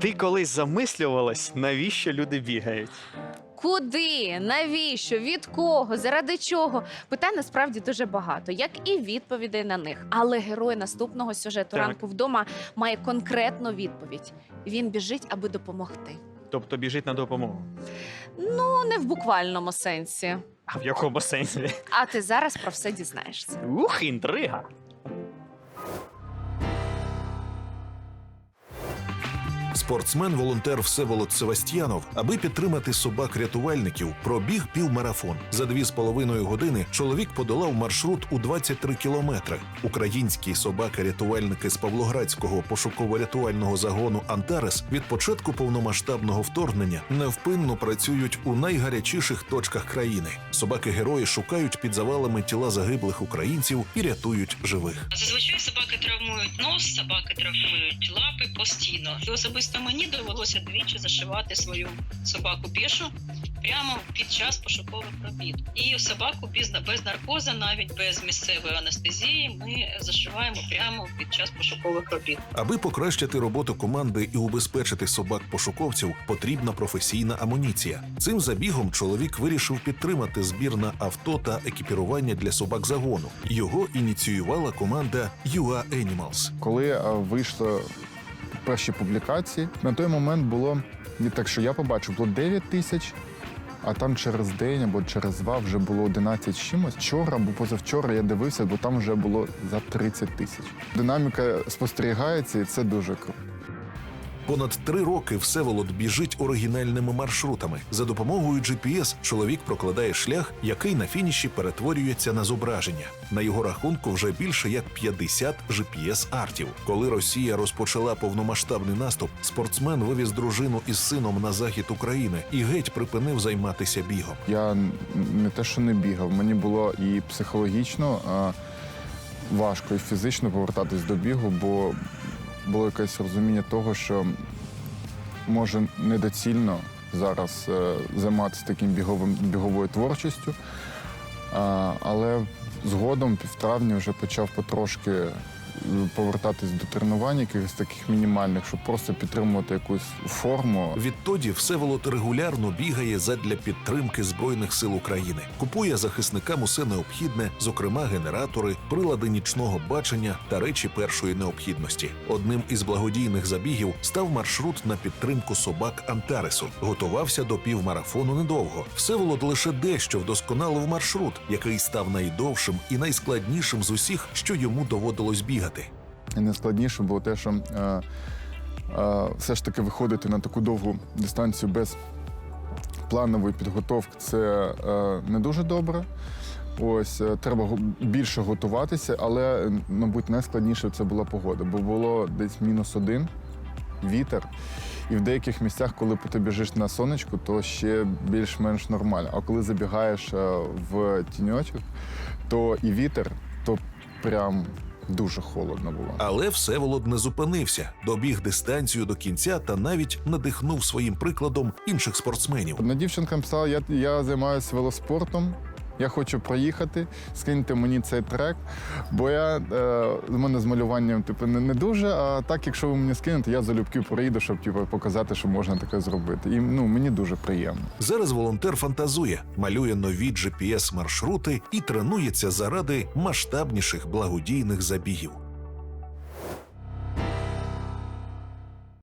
Ти колись замислювалась, навіщо люди бігають? Куди, навіщо, від кого, заради чого? Питань насправді дуже багато, як і відповідей на них. Але герой наступного сюжету Так. ранку вдома має конкретну відповідь. Він біжить, аби допомогти. Тобто біжить на допомогу. Ну, не в буквальному сенсі. А в якому сенсі? А ти зараз про все дізнаєшся. Ух, інтрига! Спортсмен-волонтер Всеволод Севастьянов, аби підтримати собак-рятувальників, пробіг півмарафон. За дві з половиною години чоловік подолав маршрут у 23 кілометри. Українські собаки-рятувальники з Павлоградського пошуково-рятувального загону Антарес від початку повномасштабного вторгнення невпинно працюють у найгарячіших точках країни. Собаки-герої шукають під завалами тіла загиблих українців і рятують живих. Зазвичай собаки травмують нос, собаки травмують лапи постійно. І особисто мені довелося двічі зашивати свою собаку пішу прямо під час пошукових робіт. І собаку без, без наркоза, навіть без місцевої анестезії, ми зашиваємо прямо під час пошукових робіт. Аби покращити роботу команди і убезпечити собак-пошуковців, потрібна професійна амуніція. Цим забігом чоловік вирішив підтримати збір на авто та екіпірування для собак загону. Його ініціювала команда UA Animals. Коли е, вийшли перші публікації, на той момент було не так, що я побачив, було 9 тисяч. А там через день або через два вже було 11 чимось. Вчора або позавчора я дивився, бо там вже було за 30 тисяч. Динаміка спостерігається, і це дуже круто. Понад три роки Всеволод біжить оригінальними маршрутами. За допомогою GPS чоловік прокладає шлях, який на фініші перетворюється на зображення. На його рахунку вже більше як 50 GPS-артів. Коли Росія розпочала повномасштабний наступ, спортсмен вивіз дружину із сином на захід України і геть припинив займатися бігом. Я не те, що не бігав, мені було і психологічно а, важко, і фізично повертатись до бігу, бо було якесь розуміння того, що може недоцільно зараз е, займатися таким біговим біговою творчістю. Але згодом, в травні, вже почав потрошки повертатись до тренувань, якихось таких мінімальних, щоб просто підтримувати якусь форму. Відтоді Всеволод регулярно бігає задля підтримки збройних сил України, купує захисникам усе необхідне, зокрема генератори, прилади нічного бачення та речі першої необхідності. Одним із благодійних забігів став маршрут на підтримку собак Антаресу. Готувався до півмарафону недовго. Всеволод лише дещо вдосконалив маршрут, який став найдовшим і найскладнішим з усіх, що йому доводилось бігати. І найскладніше було те, що е, е, все ж таки виходити на таку довгу дистанцію без планової підготовки це е, не дуже добре. Ось е, треба більше готуватися, але, мабуть, найскладніше це була погода, бо було десь мінус один вітер. І в деяких місцях, коли ти біжиш на сонечку, то ще більш-менш нормально. А коли забігаєш е, в тіньочок, то і вітер, то прям дуже холодно було. Але Всеволод не зупинився, добіг дистанцію до кінця та навіть надихнув своїм прикладом інших спортсменів. Одна дівчинка писала, я, я займаюся велоспортом. Я хочу проїхати, скиньте мені цей трек, бо я е, в мене з малюванням типу, не, не дуже. А так, якщо ви мені скинете, я залюбки проїду, щоб типу, показати, що можна таке зробити. І ну, мені дуже приємно. Зараз волонтер фантазує, малює нові GPS-маршрути і тренується заради масштабніших благодійних забігів.